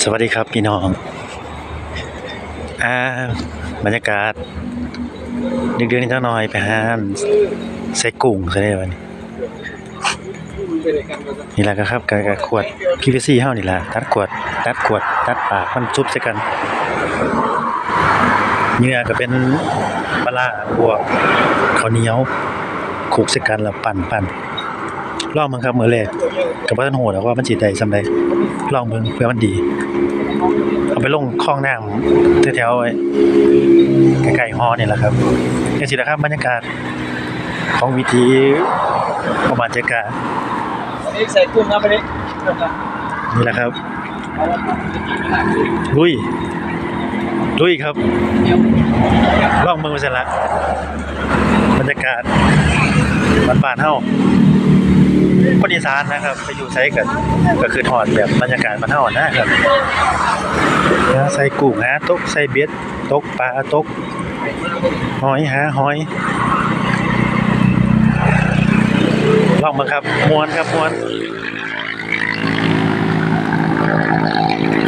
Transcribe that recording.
สวัสดีครับพี่น้อง อ่า บรรยากาศดึกเดือนนิดหน่อยไปหาใส่กุ้งใช่ไหมวันนี้นี่แหละครับกับกับขวดพีวีซีเฮานี่แหละตัดขวดตัดขวดตัดปากมันซุบใส่กันเนื้อก็เป็นปลาร้าพวกข้าวเหนียวคลุกใส่กันแล้วปั่นปั่น ลองมั้งครับมือแรกก็บ่ทันโหดหรอกว่ามันสิได้ซำใดลองเบิ่งเพื่อมันดี เอาไปลงคลองน้ำแถวๆไอ้ใกล้ๆฮอเนี่ยแหละครับจังซี่นะครับบรรยากาศของวิถีประมาณจักานี่ใส่กุ้งนะไปนี่นี่แหละครับลุยลุยครับล่องเมืองไปเสร็จละบรรยากาศบ้านๆเฮา คนอีสานนะครับ ไปอยู่ใช้กันก็คือถอดแบบบรรยากาศมันเฮานะครับหาใส่กุ้งฮะตกใส่เบ็ดตกปลาตกหอยฮะหอยลองมาครับมวนครับมวน